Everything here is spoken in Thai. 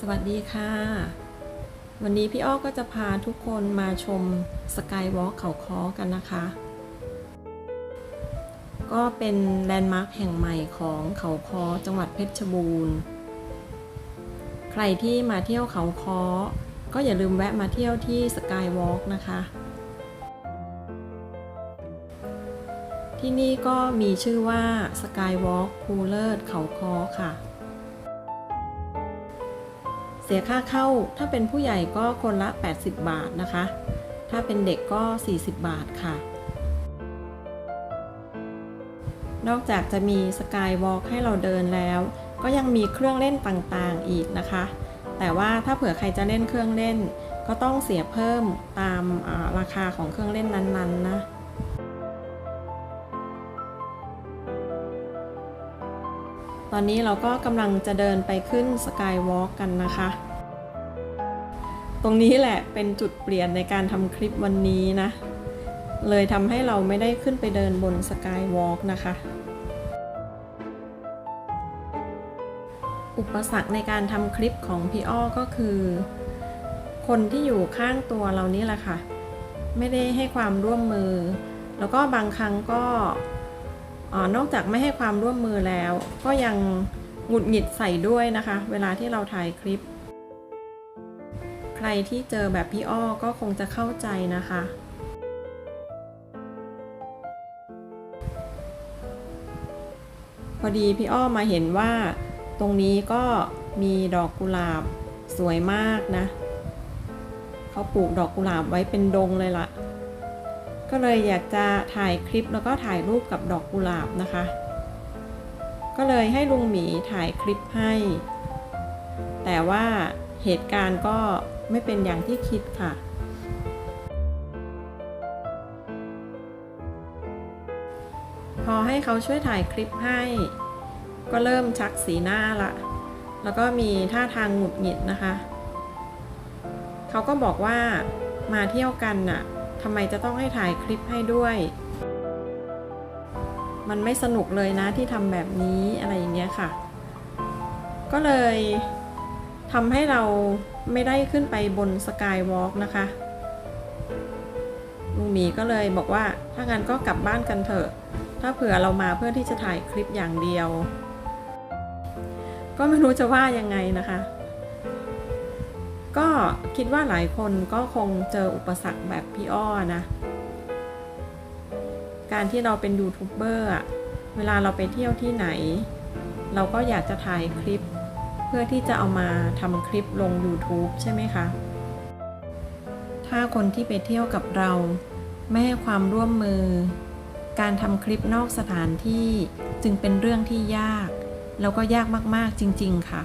สวัสดีค่ะ วันนี้พี่อ้อก็จะพาทุกคนมาชมสกายวอล์กเขาค้อกันนะคะ ก็เป็นแลนด์มาร์คแห่งใหม่ของเขาค้อจังหวัดเพชรบูรณ์ ใครที่มาเที่ยวเขาค้อก็อย่าลืมแวะมาเที่ยวที่สกายวอล์กนะคะ ที่นี่ก็มีชื่อว่าสกายวอล์กภูเลิศเขาค้อค่ะ เสียค่าเข้าถ้าเป็นผู้ใหญ่ก็คนละ 80 บาทนะคะ ถ้าเป็นเด็กก็ 40 บาทค่ะ นอกจากจะมีสกายวอล์กให้เราเดินแล้ว ก็ยังมีเครื่องเล่นต่างๆอีกนะคะ แต่ว่าถ้าเผื่อใครจะเล่นเครื่องเล่น ก็ต้องเสียเพิ่มตามราคาของเครื่องเล่นนั้นๆนะ ตอนนี้เราก็กำลังจะเดินไปขึ้นสกายวอล์กกันนะคะ ตรงนี้แหละเป็นจุดเปลี่ยนในการทำคลิปวันนี้นะ เลยทำให้เราไม่ได้ขึ้นไปเดินบนสกายวอล์กนะคะ อุปสรรคในการทำคลิปของพี่อ้อก็คือ คนที่อยู่ข้างตัวเรานี่แหละค่ะ ไม่ได้ให้ความร่วมมือ แล้วก็บางครั้งก็ อนอกจากไม่ให้ความร่วมมือแล้ว ก็ยังหงุดหงิดใส่ด้วยนะคะ เวลาที่เราถ่ายคลิป ใครที่เจอแบบพี่อ้อก็คงจะเข้าใจนะคะ พอดีพี่อ้อมาเห็นว่า ตรงนี้ก็มีดอกกุหลาบสวยมากนะ เขาปลูกดอกกุหลาบไว้เป็นดงเลยล่ะ ก็เลยอยากจะถ่ายคลิปแล้วก็ถ่ายรูปกับดอกกุหลาบนะคะ ก็เลยให้ลุงหมีถ่ายคลิปให้ แต่ว่าเหตุการณ์ก็ไม่เป็นอย่างที่คิดค่ะ พอให้เขาช่วยถ่ายคลิปให้ ก็เริ่มชักสีหน้าละ แล้วก็มีท่าทางหงุดหงิดนะคะ เขาก็บอกว่ามาเที่ยวกันน่ะ ทำไมจะต้องให้ถ่ายคลิปให้ด้วย มันไม่สนุกเลยนะที่ทำแบบนี้อะไรอย่างเงี้ยค่ะ ก็เลยทำให้เราไม่ได้ขึ้นไปบนสกายวอล์กนะคะลุงหมีก็เลยบอกว่าถ้างั้นก็กลับบ้านกันเถอะ ถ้าเผื่อเรามาเพื่อที่จะถ่ายคลิปอย่างเดียว ก็ไม่รู้จะว่ายังไงนะคะ ก็คิดว่าหลายคนก็คงเจออุปสรรคแบบพี่อ้อนะ การที่เราเป็นยูทูบเบอร์อะเวลาเราไปเที่ยวที่ไหน เราก็อยากจะถ่ายคลิป เพื่อที่จะเอามาทำคลิปลง YouTube ใช่ไหมคะ ถ้าคนที่ไปเที่ยวกับเรา ไม่ให้ความร่วมมือ การทำคลิปนอกสถานที่จึงเป็นเรื่องที่ยาก แล้วก็ยากมากๆจริง ๆ ค่ะ